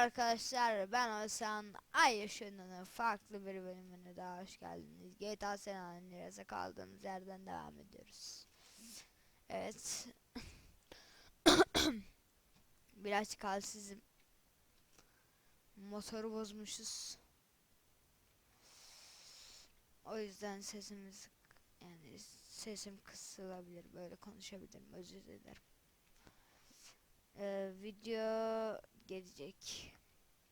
arkadaşlar ben Hasan Ay Işını'nın farklı bir bölümüne daha hoş geldiniz. GTA San Andreas'a kaldığımız yerden devam ediyoruz. Evet. Biraz kalsizim. Motoru bozmuşuz. O yüzden sesimiz yani sesim kısılabilir böyle konuşabilirim özür dilerim. Ee, video gelecek.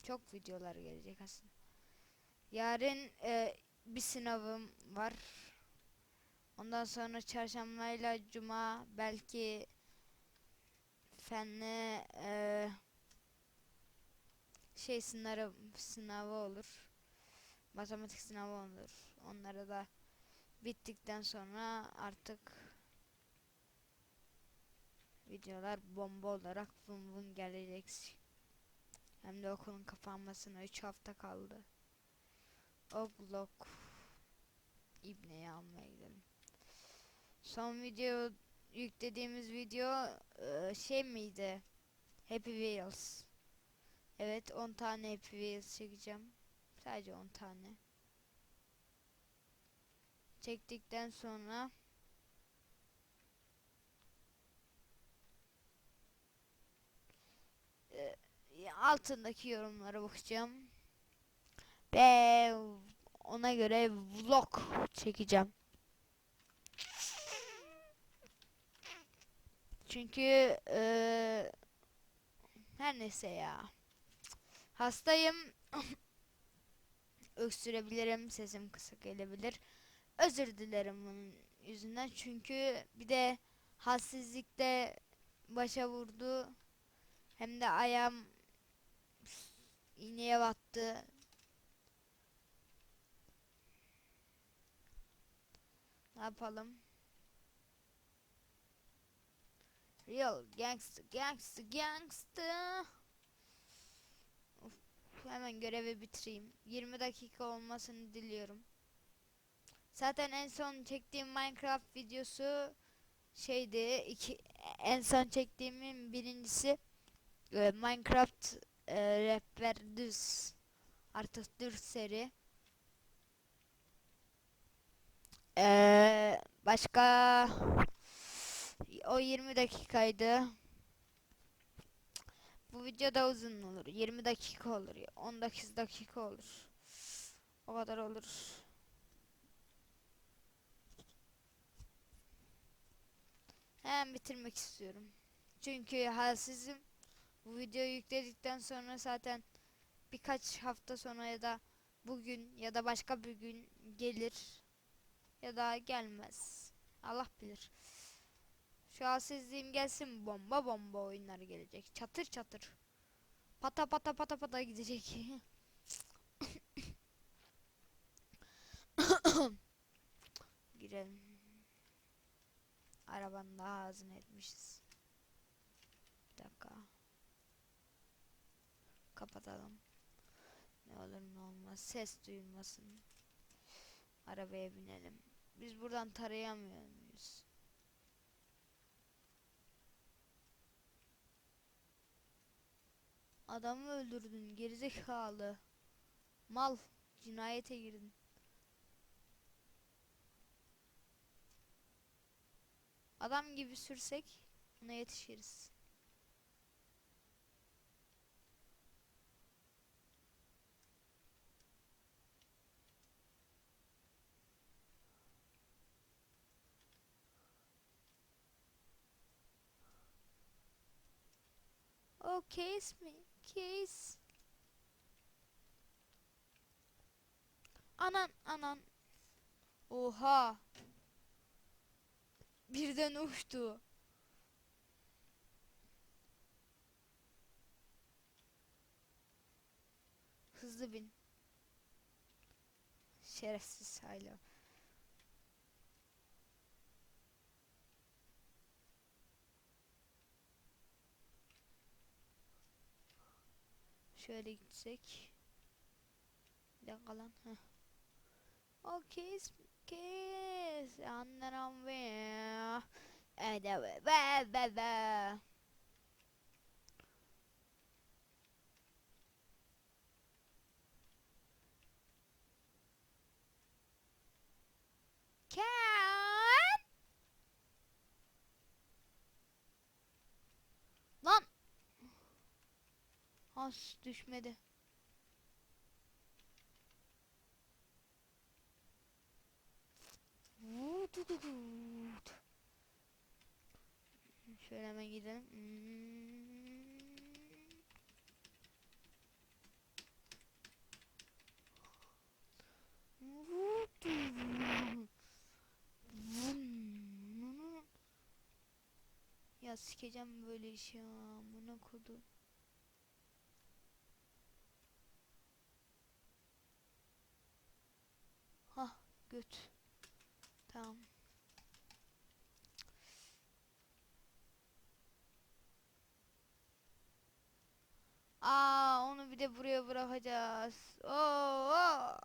Çok videolar gelecek aslında. Yarın e, bir sınavım var. Ondan sonra çarşambayla cuma belki fenli e, şey sınavı sınavı olur. Matematik sınavı olur. Onlara da bittikten sonra artık videolar bomba olarak bum bum gelecek. Hem de okulun kapanmasına 3 hafta kaldı. Oglok İbne'yi almaya gidelim. Son video yüklediğimiz video e, şey miydi? Happy Wheels. Evet 10 tane Happy Wheels çekeceğim. Sadece 10 tane. Çektikten sonra e, altındaki yorumlara bakacağım. Ve ona göre vlog çekeceğim. Çünkü e, her neyse ya. Hastayım. Öksürebilirim. Sesim kısık gelebilir. Özür dilerim bunun yüzünden. Çünkü bir de halsizlikte başa vurdu. Hem de ayağım iğneye battı. Ne yapalım? Real gangster gangster gangster. Of, hemen görevi bitireyim. 20 dakika olmasını diliyorum. Zaten en son çektiğim Minecraft videosu şeydi. Iki, en son çektiğimin birincisi e, Minecraft e, Rapper Düz artık düz seri. Ee, başka o 20 dakikaydı. Bu video da uzun olur. 20 dakika olur. 19 dakika olur. O kadar olur. Hemen bitirmek istiyorum. Çünkü halsizim. Bu videoyu yükledikten sonra zaten birkaç hafta sonra ya da bugün ya da başka bir gün gelir ya da gelmez. Allah bilir. Şu halsizliğim gelsin bomba bomba oyunları gelecek. Çatır çatır. Pata pata pata pata gidecek. Girelim. Arabanın daha ağzını etmişiz. Bir dakika. Kapatalım. Ne olur ne olmaz. Ses duyulmasın. Arabaya binelim. Biz buradan tarayamıyor muyuz? Adamı öldürdün gerizekalı. Mal. Cinayete girdin. Adam gibi sürsek ona yetişiriz. O case mi? Case. Anan anan. Oha. Birden uçtu. Hızlı bin. Şerefsiz hala. Şöyle gitsek. Bir dakika lan. Heh. O kiss kiss anlarım ve Ede ve ve ve ve Nasıl düşmedi? Şöyle hemen gidelim. Ya sikeceğim böyle işi ya. Amına kodum. Göt. Tamam. Aa onu bir de buraya bırakacağız. Oo.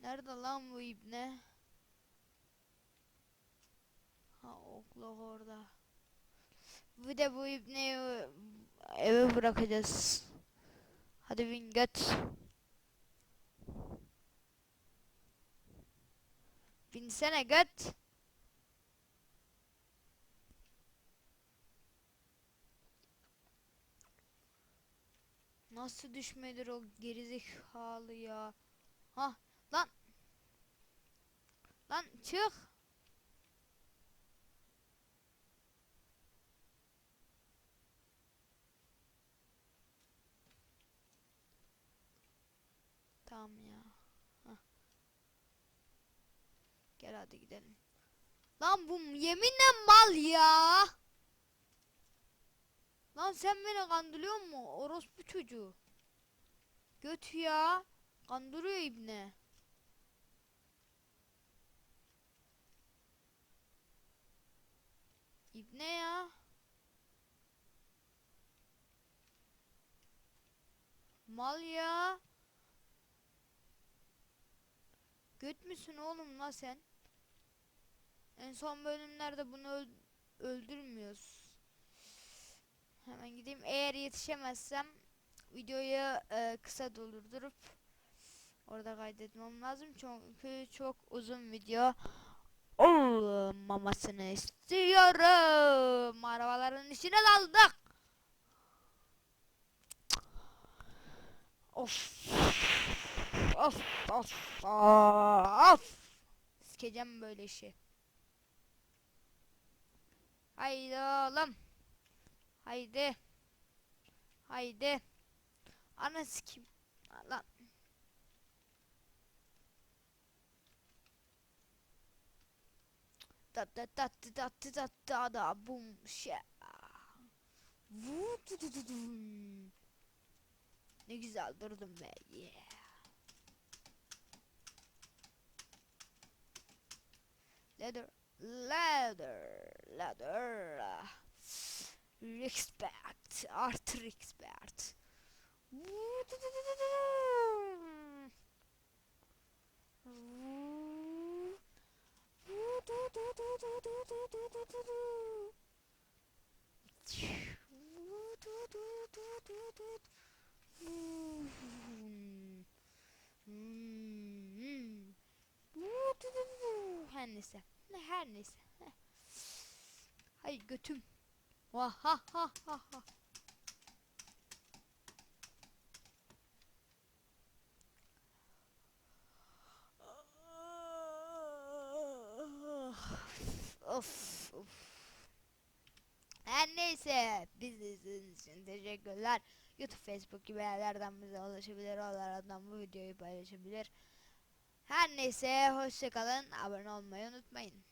Nerede lan bu ibne? Ha oklak orada. Bir de bu ibneyi eve bırakacağız. Hadi bin göt. Binsene göt. Nasıl düşmedir o gerizekalı ya? Ha lan. Lan çık. Tamam ya. Hah. Gel hadi gidelim. Lan bu yeminle mal ya. Lan sen beni kandırıyor mu? Orospu çocuğu. Göt ya. Kandırıyor ibne. İbne ya. Mal ya. Göt müsün oğlum la sen? En son bölümlerde bunu öl- öldürmüyoruz. Hemen gideyim. Eğer yetişemezsem videoyu e, kısa doldurup orada kaydetmem lazım. Çünkü çok uzun video olmamasını istiyorum. Arabaların içine daldık. Of. Of of of. Sikeceğim böyle işi. Haydi oğlum. Haydi. Haydi. Ana sikim. Lan. Da da da da da da da da da bum şe. Vu du du du dum. Ne güzel durdum be. Yeah. Ladder. Ladder. Ladder. Respect. Artı respect. Neyse. Her neyse. Hay götüm. Vah ha ha ha ha. Of of. Her neyse biz izlediğiniz için teşekkürler. YouTube, Facebook gibi yerlerden bize ulaşabilir. Oralardan bu videoyu paylaşabilir. Her neyse hoşçakalın. Abone olmayı unutmayın.